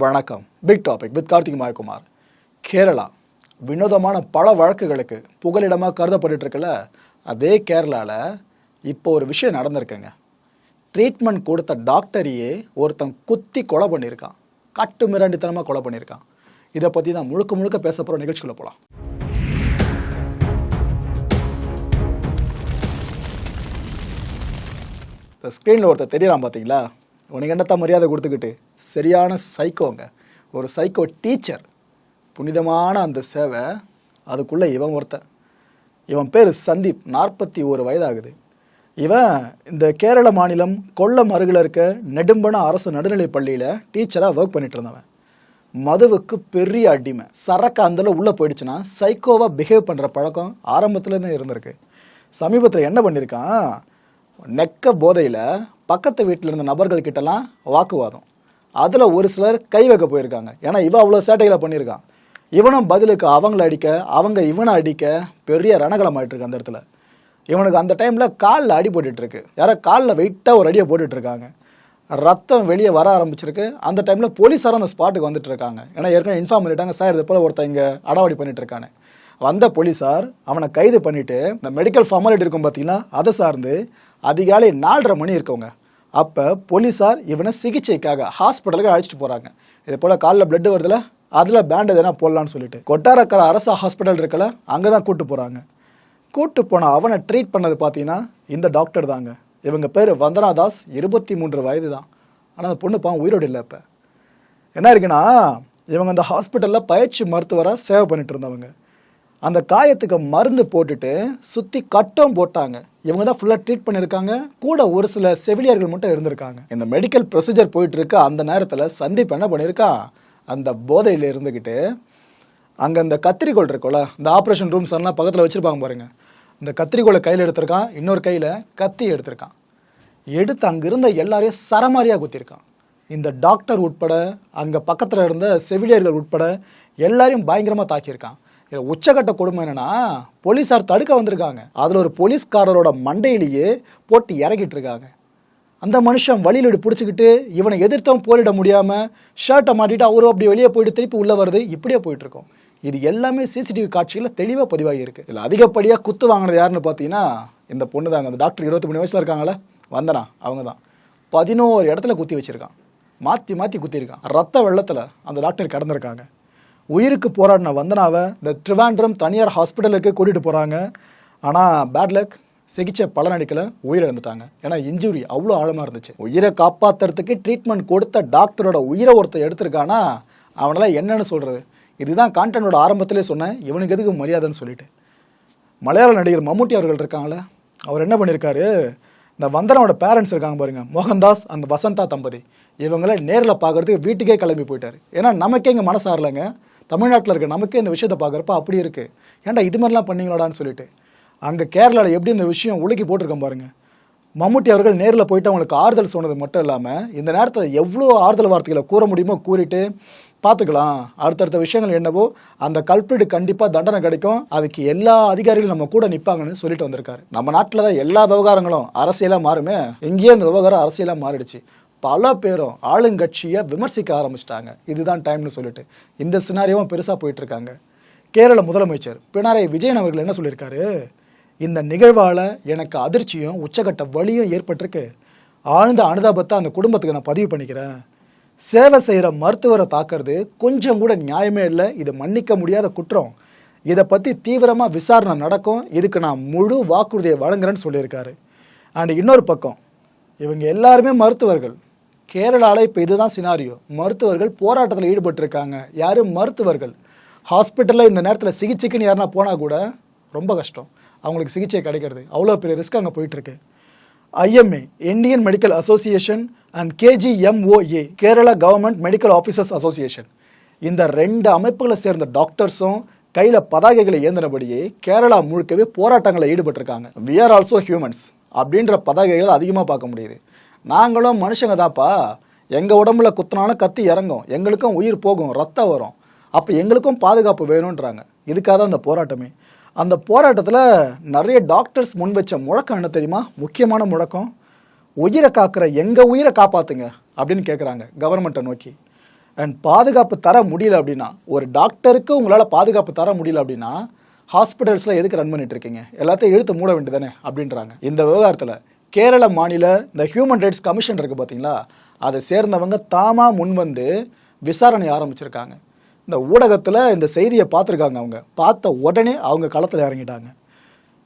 வணக்கம். Big topic with Karthik Mayakumar. Kerala. வினோதமான பல வழக்குகளுக்கு புகலிடமாக கருதப்பட்டுட்டு இருக்குல்ல அதே கேரளாவில் இப்போ ஒரு விஷயம் நடந்திருக்குங்க. ட்ரீட்மெண்ட் கொடுத்த டாக்டரையே ஒருத்தன் குத்தி கொலை பண்ணியிருக்கான். கட்டு மிராண்டித்தனமாக கொலை பண்ணியிருக்கான். இதை பற்றி தான் முழுக்க முழுக்க பேச போகிற நிகழ்ச்சிக்குள்ள போகலாம் இந்த ஸ்க்ரீனில் ஒருத்தர் தெரியலாம் பார்த்தீங்களா உனக்கு என்னத்தான் மரியாதை கொடுத்துக்கிட்டு? சரியான சைக்கோங்க ஒரு சைக்கோ டீச்சர் புனிதமான அந்த சேவை அதுக்குள்ளே இவன் ஒருத்தன். இவன் பேர் சந்தீப். நாற்பத்தி ஒரு வயதாகுது. இவன் இந்த கேரள மாநிலம் கொல்லம் அருகில் இருக்க நெடும்பன அரசு நடுநிலைப் பள்ளியில் டீச்சராக ஒர்க் பண்ணிட்டு இருந்தவன் மதுவுக்கு பெரிய அடிமை. சரக்கு அந்தளவு உள்ளே போயிடுச்சுன்னா சைக்கோவாக பிஹேவ் பண்ணுற பழக்கம் ஆரம்பத்துலேருந்து இருந்திருக்கு. சமீபத்தில் என்ன பண்ணியிருக்கான் நெக்க போதையில் பக்கத்து வீட்டில் இருந்த நபர்கள் கிட்டலாம் வாக்குவாதம். அதில் ஒரு சிலர் கை வைக்க போயிருக்காங்க. ஏன்னா இவன் அவ்வளோ சேட்டைகளை பண்ணியிருக்கான். இவனும் பதிலுக்கு அவங்கள அடிக்க அவங்க இவனை அடிக்க பெரிய ரணகலம் அந்த இடத்துல. இவனுக்கு அந்த டைமில் காலில் அடி போட்டுட்ருக்கு யாரோ காலில் வெயிட்டாக ஒரு அடியை போட்டுட்ருக்காங்க ரத்தம் வெளியே வர ஆரம்பிச்சிருக்கு. அந்த டைமில் போலீஸாரும் அந்த ஸ்பாட்டுக்கு வந்துட்டு இருக்காங்க ஏன்னா ஏற்கனவே இன்ஃபார்ம் பண்ணிட்டாங்க சார் இது போல் ஒருத்தன் இங்கே அடாவடி பண்ணிட்டு இருக்கானே. வந்த போலீஸார் அவனை கைது பண்ணிவிட்டு இந்த மெடிக்கல் ஃபார்மாலிட்டி இருக்கும் பார்த்தீங்கன்னா அதை சார்ந்து அதிகாலை நாலரை மணி இருக்கவங்க. அப்போ போலீஸார் இவனை சிகிச்சைக்காக ஹாஸ்பிட்டலுக்கு அழைச்சிட்டு போகிறாங்க இதே போல் காலில் பிளட் வருதுல அதில் பேண்ட் எதனா போடலான்னு சொல்லிட்டு. கொட்டாரக்கரை அரசு ஹாஸ்பிட்டல் இருக்கல அங்கே தான் கூப்பிட்டு போகிறாங்க கூப்பிட்டு போன அவனை ட்ரீட் பண்ணது பார்த்தீங்கன்னா இந்த டாக்டர் தாங்க. இவங்க பேர் வந்தனா தாஸ் இருபத்தி மூன்று வயது தான் ஆனால் அந்த பொண்ணு பாவம் உயிரோடு இல்லை இப்போ. என்ன இருக்குன்னா இவங்க அந்த ஹாஸ்பிட்டலில் பயிற்சி மருத்துவராக சேவை பண்ணிட்டு இருந்தவங்க. அந்த காயத்துக்கு மருந்து போட்டுட்டு சுற்றி கட்டம் போட்டாங்க. இவங்க தான் ஃபுல்லாக ட்ரீட் பண்ணியிருக்காங்க கூட ஒரு சில செவிலியர்கள் மட்டும் இருந்திருக்காங்க. இந்த மெடிக்கல் ப்ரொசீஜர் போயிட்டு இருக்க அந்த நேரத்தில் சந்தீப் என்ன பண்ணியிருக்கான் அந்த போதையில் இருந்துக்கிட்டு அங்கே இந்த கத்திரிக்கோள் இருக்கும்ல இந்த ஆப்ரேஷன் ரூம்ஸ் எல்லாம் பக்கத்தில் வச்சுருப்பாங்க பாருங்க. இந்த கத்திரிக்கோளை கையில் எடுத்திருக்கான். இன்னொரு கையில் கத்தி எடுத்திருக்கான். எடுத்து அங்கே இருந்த எல்லாரையும் சரமாரியாக குத்திருக்கான். இந்த டாக்டர் உட்பட அங்கே பக்கத்தில் இருந்த செவிலியர்கள் உட்பட எல்லாரையும் பயங்கரமாக தாக்கியிருக்கான். இதில் உச்சக்கட்ட கொடுமை என்னன்னா போலீஸார் தடுக்க வந்திருக்காங்க. அதில் ஒரு போலீஸ்காரரோட மண்டையிலேயே போட்டு இறக்கிட்டு இருக்காங்க. அந்த மனுஷன் வழியில் இப்படி பிடிச்சிக்கிட்டு இவனை எதிர்த்தும் போரிட முடியாமல் ஷர்ட்டை மாட்டிட்டு அவரும் அப்படி வெளியே போயிட்டு திருப்பி உள்ளே வருது இப்படியே போயிட்டுருக்கோம் இது எல்லாமே சிசிடிவி காட்சிகளில் தெளிவாக பதிவாகி இருக்குது இதில் அதிகப்படியாக குத்து வாங்கினது யாருன்னு பார்த்தீங்கன்னா இந்த பொண்ணு தாங்க. அந்த டாக்டர் இருபத்தி மூணு வயசில் இருக்காங்களே வந்தனா அவங்க தான். பதினோரு இடத்துல குத்தி வச்சுருக்கான். மாற்றி மாற்றி குத்திருக்கான் ரத்த வெள்ளத்தில் அந்த டாக்டர் கிடந்திருக்காங்க. உயிருக்கு போராடின வந்தனாவை இந்த ட்ரிவாண்ட்ரம் தனியார் ஹாஸ்பிட்டலுக்கு கூட்டிகிட்டு போகிறாங்க ஆனால் பேட் லக் சிகிச்சை பலனளிக்கல உயிரிழந்துட்டாங்க. ஏன்னா இன்ஜுரி அவ்வளோ ஆழமாக இருந்துச்சு. உயிரை காப்பாற்றுறதுக்கு ட்ரீட்மெண்ட் கொடுத்த டாக்டரோட உயிரை ஒருத்தர் எடுத்திருக்கானா அவனெல்லாம் என்னன்னு சொல்கிறது இதுதான் கான்டென்ட்டோட ஆரம்பத்திலே சொன்னேன். இவனுக்கு எதுக்கு மரியாதைன்னு சொல்லிட்டு. மலையாள நடிகர் மம்முட்டி அவர்கள் இருக்காங்களே அவர் என்ன பண்ணியிருக்காரு இந்த வந்தனோட பேரண்ட்ஸ் இருக்காங்க பாருங்க. மோகன்தாஸ் அந்த வசந்தா தம்பதி. இவங்கள நேரில் பார்க்கறதுக்கு வீட்டுக்கே கிளம்பி போயிட்டார். ஏன்னா நமக்கே இங்கே மனசாரலைங்க தமிழ்நாட்டில் இருக்க நமக்கே இந்த விஷயத்தை பார்க்குறப்ப அப்படி இருக்குது ஏன்டா இது மாதிரிலாம் பண்ணீங்களாடான்னு சொல்லிட்டு. அங்கே கேரளாவில் எப்படி இந்த விஷயம் உலுக்கி போட்டிருக்கோம் பாருங்கள் மம்முட்டி அவர்கள் நேரில் போயிட்டு அவங்களுக்கு ஆறுதல் சொன்னது மட்டும் இல்லாமல் இந்த நேரத்தில் எவ்வளோ ஆறுதல் வார்த்தைகளை கூற முடியுமோ கூறிட்டு பார்த்துக்கலாம் அடுத்தடுத்த விஷயங்கள் என்னவோ அந்த கல்பிரிட் கண்டிப்பாக தண்டனை கிடைக்கும். அதுக்கு எல்லா அதிகாரிகளும் நம்ம கூட நிற்பாங்கன்னு சொல்லிட்டு வந்திருக்காரு. நம்ம நாட்டில் தான் எல்லா விவகாரங்களும் அரசியலாக மாறுமே. இங்கேயே இந்த விவகாரம் அரசியலாக மாறிடுச்சு. பல பேரும் ஆளுங்கட்சியை விமர்சிக்க ஆரம்பிச்சிட்டாங்க. இதுதான் டைம்னு சொல்லிட்டு. இந்த சினாரியாவும் பெருசாக போயிட்டுருக்காங்க. கேரள முதலமைச்சர் பினராயி விஜயன் அவர்கள் என்ன சொல்லியிருக்காரு? இந்த நிகழ்வால் எனக்கு அதிர்ச்சியும் உச்சகட்ட வலியும் ஏற்பட்டிருக்கு. ஆழ்ந்த அனுதாபத்தை அந்த குடும்பத்துக்கு நான் பதிவு பண்ணிக்கிறேன். சேவை செய்கிற மருத்துவரை தாக்கிறது கொஞ்சம் கூட நியாயமே இல்லை. இது மன்னிக்க முடியாத குற்றம். இதை பற்றி தீவிரமாக விசாரணை நடக்கும். இதுக்கு நான் முழு வாக்குறுதியை வழங்குறேன்னு சொல்லியிருக்காரு. அண்ட் இன்னொரு பக்கம் இவங்க எல்லாருமே மருத்துவர்கள். கேரளாவில் இப்போ இதுதான் சினாரியோ மருத்துவர்கள் போராட்டத்தில் ஈடுபட்டிருக்காங்க. யார்? மருத்துவர்கள். ஹாஸ்பிட்டலில் இந்த நேரத்தில் சிகிச்சைக்குன்னு யாருனா போனால் கூட ரொம்ப கஷ்டம். அவங்களுக்கு சிகிச்சை கிடைக்கிறது. அவ்வளோ பெரிய ரிஸ்க் அங்கே போயிட்டுருக்கு. IMA Indian medical association and KGMOA Kerala government medical officers association. இந்த ரெண்டு அமைப்புகளை சேர்ந்த டாக்டர்ஸும் கையில் பதாகைகளை ஏந்தினபடியே கேரளா முழுக்கவே போராட்டங்களில் ஈடுபட்டிருக்காங்க. வி ஆர் ஆல்சோ ஹியூமன்ஸ் அப்படின்ற பதாகைகள் அதிகமாக பார்க்க முடியுது. நாங்களும் மனுஷங்க தாப்பா. எங்கள் உடம்புல குத்தினாலும் கத்தி இறங்கும். எங்களுக்கும் உயிர் போகும் ரத்தம் வரும். அப்போ எங்களுக்கும் பாதுகாப்பு வேணுன்றாங்க இதுக்காக தான் அந்த போராட்டமே. அந்த போராட்டத்தில் நிறைய டாக்டர்ஸ் முன் வச்ச முழக்கம் என்ன தெரியுமா? முக்கியமான முழக்கம் உயிரை காக்கிற எங்கள் உயிரை காப்பாற்றுங்க அப்படின்னு கேட்குறாங்க கவர்மெண்ட்டை நோக்கி. அண்ட் பாதுகாப்பு தர முடியல அப்படின்னா ஒரு டாக்டருக்கு உங்களால் பாதுகாப்பு தர முடியல அப்படின்னா ஹாஸ்பிட்டல்ஸில் எதுக்கு ரன் பண்ணிட்டு இருக்கீங்க? எல்லாத்தையும் இழுத்து மூட வேண்டியதானே அப்படின்றாங்க. இந்த விவகாரத்தில் கேரள மாநில இந்த ஹியூமன் ரைட்ஸ் கமிஷன் இருக்குது பார்த்தீங்களா அதை சேர்ந்தவங்க தாமாக முன் வந்து விசாரணை ஆரம்பிச்சிருக்காங்க. இந்த ஊடகத்தில் இந்த செய்தியை பார்த்துருக்காங்க அவங்க. பார்த்த உடனே அவங்க களத்தில் இறங்கிட்டாங்க.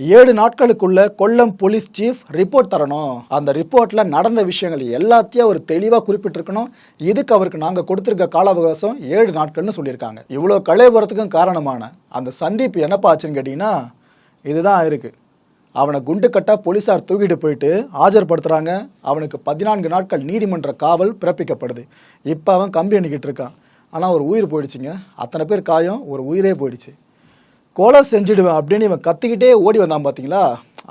ஏழு நாட்களுக்குள்ள கொல்லம் போலீஸ் சீஃப் ரிப்போர்ட் தரணும். அந்த ரிப்போர்ட்டில் நடந்த விஷயங்கள் எல்லாத்தையும் அவர் தெளிவாக குறிப்பிட்டிருக்கணும். இதுக்கு அவருக்கு நாங்கள் கொடுத்துருக்க கால அவகாசம் ஏழு நாட்கள்னு சொல்லியிருக்காங்க. இவ்வளோ கலைபுரத்துக்கும் காரணமான அந்த சந்திப்பு என்னப்பா ஆச்சுன்னு கேட்டிங்கன்னா இதுதான் இருக்குது அவனை குண்டு கட்ட போலீஸார் தூக்கிட்டு போயிட்டு ஆஜர்படுத்துகிறாங்க அவனுக்கு பதினான்கு நாட்கள் நீதிமன்ற காவல் பிறப்பிக்கப்படுது. இப்போ அவன் கம்பி அணிக்கிட்டு இருக்கான். ஆனால் ஒரு உயிர் போயிடுச்சுங்க. அத்தனை பேர் காயம் ஒரு உயிரே போயிடுச்சு. கொலை செஞ்சுடுவேன் அப்படின்னு இவன் கத்திக்கிட்டே ஓடி வந்தான் பார்த்தீங்களா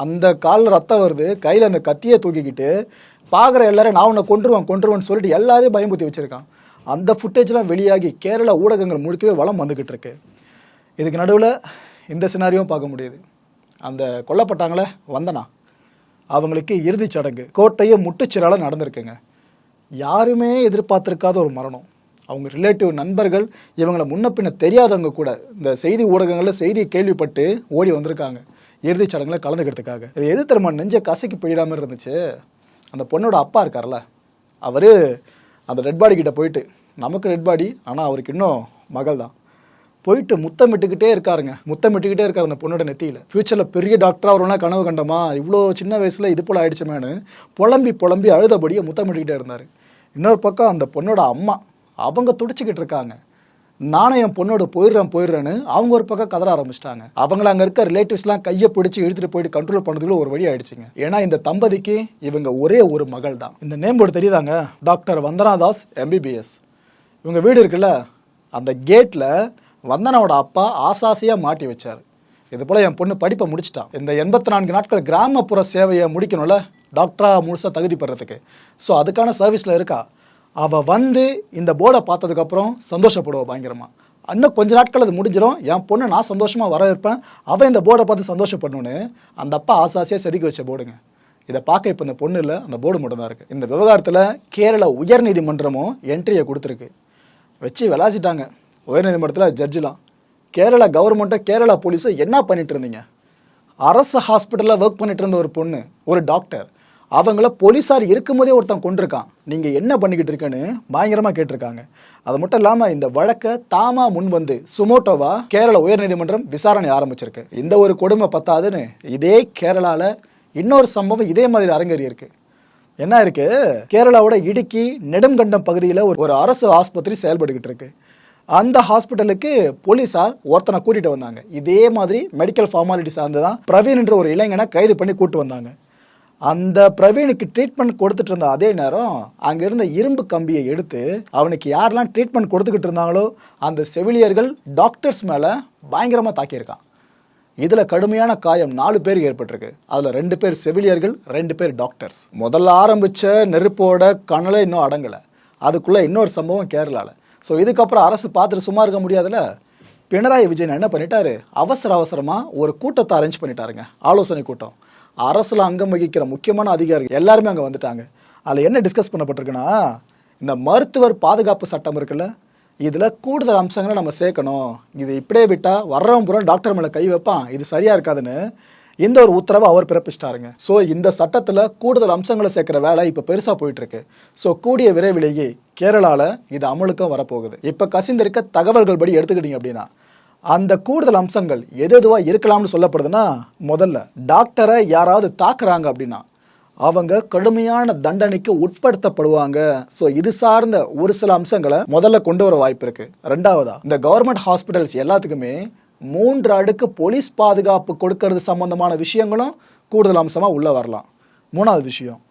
அந்த காலில் ரத்தம் வருது. கையில் அந்த கத்தியை தூக்கிக்கிட்டு பார்க்குற எல்லாரும் நான் உன்னை கொண்டுருவேன் கொண்டுருவேன்னு சொல்லிட்டு எல்லாரையும் பயமுத்தி வச்சுருக்கான். அந்த ஃபுட்டேஜ்லாம் வெளியாகி கேரள ஊடகங்கள் முழுக்கவே வளம் வந்துக்கிட்டு இருக்கு. இதுக்கு நடுவில் இந்த சினாரியும் பார்க்க முடியுது. அந்த கொல்லப்பட்டாங்களே வந்தனா? அவங்களுக்கு இறுதிச் சடங்கு. கோட்டையை முட்டுச்சிறால நடந்திருக்குங்க. யாருமே எதிர்பார்த்துருக்காத ஒரு மரணம். அவங்க ரிலேட்டிவ் நண்பர்கள் இவங்களை முன்ன பின்ன தெரியாதவங்க கூட இந்த செய்தி ஊடகங்களில் செய்தியை கேள்விப்பட்டு ஓடி வந்திருக்காங்க. இறுதிச் சடங்கில் கலந்துக்கிறதுக்காக. இது எது தெரியுமா? நெஞ்ச கசக்கி பிடிடாம இருந்துச்சு. அந்த பொண்ணோட அப்பா இருக்கார்ல அவர் அந்த ரெட் பாடி கிட்ட போயிட்டு நமக்கு ரெட் பாடி ஆனால் அவருக்கு இன்னும் மகள் தான் போயிட்டு முத்தமிட்டுக்கிட்டே இருக்காருங்க. முத்தமிட்டுக்கிட்டே இருக்காரு அந்த பொண்ணோட நெத்தியில். ஃப்யூச்சரில் பெரிய டாக்டராக வரும்னா கனவு கண்டமா? இவ்வளோ சின்ன வயசில் இது போல் ஆயிடுச்சுமேனு புலம்பி புலம்பி அழுதபடியே முத்தமிட்டுக்கிட்டே இருந்தார். இன்னொரு பக்கம் அந்த பொண்ணோட அம்மா அவங்க துடிச்சிக்கிட்டு இருக்காங்க. நானும் என் பொண்ணோட போயிடுறேன் போயிடுறேன்னு அவங்க ஒரு பக்கம் கதற ஆரம்பிச்சிட்டாங்க. அவங்கள அங்கே இருக்க ரிலேட்டிவ்ஸ்லாம் கையை பிடிச்சி இழுத்துட்டு போயிட்டு கண்ட்ரோல் பண்ணுறதுக்குள்ள ஒரு வழி ஆயிடுச்சுங்க. ஏன்னா இந்த தம்பதிக்கு இவங்க ஒரே ஒரு மகள் தான். இந்த நேம் போர்டு தெரியுதாங்க? டாக்டர் வந்தனா தாஸ் எம்பிபிஎஸ் இவங்க வீடு இருக்குல்ல அந்த கேட்டில் வந்தனோட அப்பா ஆசாசியாக மாட்டி வச்சார். இது போல் என் பொண்ணு படிப்பை முடிச்சிட்டான் இந்த எண்பத்தி நான்கு நாட்கள் கிராமப்புற சேவையை முடிக்கணும்ல? டாக்டராக முழுசாக தகுதி பெறதுக்கு. ஸோ அதுக்கான சர்வீஸில் இருக்கா. அவள் வந்து இந்த போர்டை பார்த்ததுக்கப்புறம் சந்தோஷப்படுவா பயங்கரமாக இன்னும் கொஞ்ச நாட்கள் அது முடிஞ்சிடும் என் பொண்ணு நான் சந்தோஷமாக வரவேற்பேன். அவன் இந்த போர்டை பார்த்து சந்தோஷப்படணுன்னு அந்த அப்பா ஆசாசியாக செதுக்கி வச்ச போர்டுங்க இதை பார்க்க இப்போ இந்த பொண்ணு இல்லை அந்த போர்டு மட்டும் தான் இருக்குது இந்த விவகாரத்தில் கேரள உயர்நீதிமன்றமும் என்ட்ரியை கொடுத்துருக்கு. வச்சு விளாசிட்டாங்க. உயர்நீதிமன்றத்தில் ஜட்ஜிலாம் கேரளா கவர்மெண்ட்டை கேரளா போலீஸை என்ன பண்ணிட்டு இருந்தீங்க? அரசு ஹாஸ்பிட்டலில் ஒர்க் பண்ணிட்டு இருந்த ஒரு பொண்ணு ஒரு டாக்டர் அவங்கள போலீஸார் இருக்கும்போதே ஒருத்தன் கொண்டிருக்கான் நீங்கள் என்ன பண்ணிக்கிட்டு இருக்கேன்னு பயங்கரமாக கேட்டிருக்காங்க. அது மட்டும் இல்லாமல் இந்த வழக்கை தாமா முன் வந்து சுமோட்டோவா கேரள உயர்நீதிமன்றம் விசாரணை ஆரம்பிச்சிருக்கு. இந்த ஒரு கொடுமை பத்தாதுன்னு இதே கேரளாவில் இன்னொரு சம்பவம் இதே மாதிரி அரங்கேறி இருக்கு. என்ன இருக்கு? கேரளாவோட இடுக்கி நெடுங்கண்டம் பகுதியில் ஒரு ஒரு அரசு ஆஸ்பத்திரி செயல்பட்டுக்கிட்டு இருக்கு. அந்த ஹாஸ்பிட்டலுக்கு போலீஸார் ஒருத்தனை கூட்டிட்டு வந்தாங்க. இதே மாதிரி மெடிக்கல் ஃபார்மாலிட்டி சார்ந்து தான் பிரவீன் என்ற ஒரு இளைஞனை கைது பண்ணி கூட்டு வந்தாங்க. அந்த பிரவீனுக்கு ட்ரீட்மெண்ட் கொடுத்துட்டு இருந்த அதே நேரம் அங்கே இருந்த இரும்பு கம்பியை எடுத்து அவனுக்கு யாரெல்லாம் ட்ரீட்மெண்ட் கொடுத்துக்கிட்டு இருந்தாங்களோ அந்த செவிலியர்கள் டாக்டர்ஸ் மேலே பயங்கரமாக தாக்கியிருக்கான். இதில் கடுமையான காயம் நாலு பேருக்கு ஏற்பட்டிருக்கு. அதில் ரெண்டு பேர் செவிலியர்கள் ரெண்டு பேர் டாக்டர்ஸ் முதல்ல ஆரம்பிச்ச நெருப்போட கனலை இன்னும் அடங்கலை. அதுக்குள்ளே இன்னொரு சம்பவம் கேரளாவில் ஸோ இதுக்கப்புறம் அரசு பார்த்துட்டு சும்மா இருக்க முடியாதுல்ல? பினராயி விஜயன் என்ன பண்ணிட்டாரு? அவசர அவசரமாக ஒரு கூட்டத்தை அரேஞ்ச் பண்ணிட்டாருங்க. ஆலோசனை கூட்டம். அரசில் அங்கம் வகிக்கிற முக்கியமான அதிகாரிகள் எல்லாருமே அங்கே வந்துட்டாங்க. அதில் என்ன டிஸ்கஸ் பண்ணப்பட்டிருக்குன்னா இந்த மருத்துவர் பாதுகாப்பு சட்டம் இருக்குல்ல? இதில் கூடுதல் அம்சங்களை நம்ம சேர்க்கணும். இது இப்படியே விட்டால் வர்றவன் பூரா டாக்டர் மேலே கை வைப்பான். இது சரியாக இருக்காதுன்னு இந்த ஒரு உத்தரவை அவர் பிறப்பிச்சிட்டாருங்க. ஸோ இந்த சட்டத்தில் கூடுதல் அம்சங்களை சேர்க்கிற வேலை இப்போ பெருசாக போயிட்டுருக்கு. ஸோ கூடிய விரைவிலேயே கேரளாவில் இது அமலுக்கும் வரப்போகுது. இப்போ கசிந்திருக்க தகவல்கள் படி எடுத்துக்கிட்டீங்க அப்படின்னா அந்த கூடுதல் அம்சங்கள் எது எதுவாக இருக்கலாம்னு சொல்லப்படுதுன்னா முதல்ல டாக்டரை யாராவது தாக்குறாங்க அப்படின்னா அவங்க கடுமையான தண்டனைக்கு உட்படுத்தப்படுவாங்க. ஸோ இது சார்ந்த ஒரு சில அம்சங்களை முதல்ல கொண்டு வர வாய்ப்பு இருக்கு. ரெண்டாவதா இந்த கவர்மெண்ட் ஹாஸ்பிட்டல்ஸ் எல்லாத்துக்குமே மூன்று அடுக்கு போலீஸ் பாதுகாப்பு கொடுக்கறது சம்பந்தமான விஷயங்களும் கூடுதல் அம்சமாக உள்ளே வரலாம். மூணாவது விஷயம்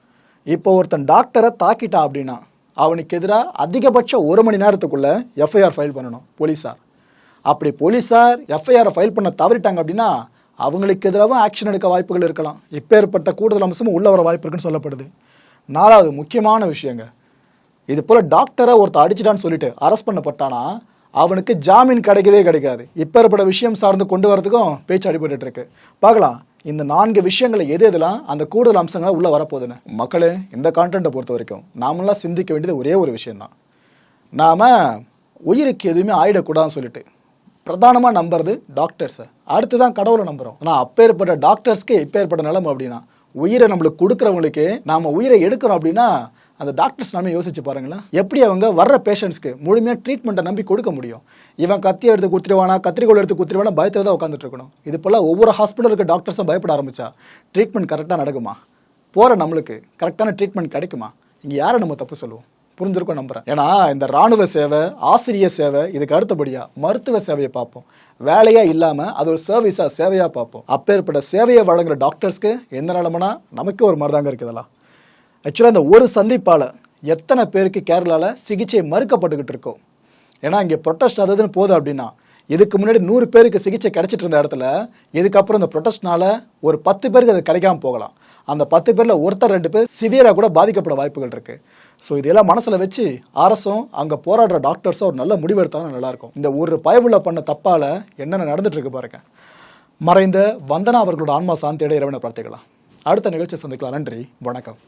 இப்போ ஒருத்தன் டாக்டரை தாக்கிட்டா அப்படின்னா அவனுக்கு எதிராக அதிகபட்சம் ஒரு மணி நேரத்துக்குள்ளே எஃப்ஐஆர் ஃபைல் பண்ணணும் போலீஸார். அப்படி போலீஸார் எஃப்ஐஆரை ஃபைல் பண்ண தவறிட்டாங்க அப்படின்னா அவங்களுக்கு எதிராகவும் ஆக்ஷன் எடுக்க வாய்ப்புகள் இருக்கலாம். இப்பேற்பட்ட கூடுதல் அம்சமும் உள்ளே வர வாய்ப்பு இருக்குன்னு சொல்லப்படுது. நாலாவது முக்கியமான விஷயங்க இது போல் டாக்டரை ஒருத்தர் அடிச்சிட்டான்னு சொல்லிட்டு அரெஸ்ட் பண்ணப்பட்டானா அவனுக்கு ஜாமீன் கிடைக்கவே கிடைக்காது. இப்பேற்பட்ட விஷயம் சார்ந்து கொண்டு வரதுக்கும் பேச்சு அடிபட்டு இருக்கு. பார்க்கலாம் இந்த நான்கு விஷயங்களை எது எதுலாம் அந்த கூடுதல் அம்சங்களா உள்ள வரப்போகுதுன்னு. மக்களே இந்த கான்டென்ட்டை பொறுத்த வரைக்கும் நாமெல்லாம் சிந்திக்க வேண்டியது ஒரே ஒரு விஷயம்தான். நாம் உயிருக்கு எதுவுமே ஆயிடக்கூடாதுன்னு சொல்லிட்டு பிரதானமாக நம்புறது டாக்டர்ஸை அடுத்து தான் கடவுளை நம்புகிறோம் ஆனால் அப்பேற்பட்ட டாக்டர்ஸ்க்கு இப்பேற்பட்ட நிலைமை அப்படின்னா உயிரை நம்மளுக்கு கொடுக்குறவங்களுக்கு நாம் உயிரை எடுக்கிறோம் அப்படின்னா அந்த டாக்டர்ஸ் நம்ம யோசிச்சு பாருங்களேன். எப்படி அவங்க வர்ற பேஷண்ட்ஸ்க்கு முழுமையாக ட்ரீட்மெண்ட்டை நம்பி கொடுக்க முடியும்? இவன் கத்தி எடுத்து கொடுத்துருவானா கத்திரிக்கோள் எடுத்து குத்துருவானா பயத்தில் தான் உட்காந்துட்டு இருக்கணும். இது போல் ஒவ்வொரு ஹாஸ்பிட்டலுக்கு டாக்டர்ஸும் பயப்பட ஆரம்பிச்சா ட்ரீட்மெண்ட் கரெக்டாக நடக்குமா? போகிற நம்மளுக்கு கரெக்டான ட்ரீட்மெண்ட் கிடைக்குமா? இங்கே யாரை நம்ம தப்பு சொல்லுவோம்? புரிஞ்சிருக்கும் நம்புறேன். ஏன்னா இந்த ராணுவ சேவை ஆசிரியர் சேவை இதுக்கு அடுத்தபடியாக மருத்துவ சேவையை பார்ப்போம். வேலையாக இல்லாமல் அது ஒரு சர்வீஸாக சேவையாக பார்ப்போம். அப்பேற்பட்ட சேவையை வழங்குற டாக்டர்ஸ்க்கு எந்த நிலமனா நமக்கு ஒரு மாதிரி தாங்க இருக்குதெல்லாம் ஆக்சுவலாக இந்த ஒரு சந்திப்பால் எத்தனை பேருக்கு கேரளாவில் சிகிச்சை மறுக்கப்பட்டுக்கிட்டு இருக்கோம் ஏன்னா இங்கே ப்ரொட்டஸ்ட் அதுன்னு போதும் அப்படின்னா இதுக்கு முன்னாடி நூறு பேருக்கு சிகிச்சை கிடைச்சிட்டு இருந்த இடத்துல இதுக்கப்புறம் இந்த ப்ரொட்டஸ்ட்னால ஒரு பத்து பேருக்கு அது கிடைக்காம போகலாம். அந்த பத்து பேரில் ஒருத்தர் ரெண்டு பேர் சிவியராக கூட பாதிக்கப்பட வாய்ப்புகள் இருக்குது ஸோ இதெல்லாம் மனசில் வச்சு அரசும் அங்கே போராடுற டாக்டர்ஸும் ஒரு நல்ல முடிவு எடுத்தாலும் நல்லாயிருக்கும் இந்த ஒரு பயவுள்ள பண்ண தப்பால் என்னென்ன நடந்துட்டு இருக்கு பாருங்க. மறைந்த வந்தனா அவர்களோட ஆன்மா சாந்தியோட இறைவனை பிரார்த்திக்கலாம். அடுத்த நிகழ்ச்சி சந்திக்கலாம். நன்றி. வணக்கம்.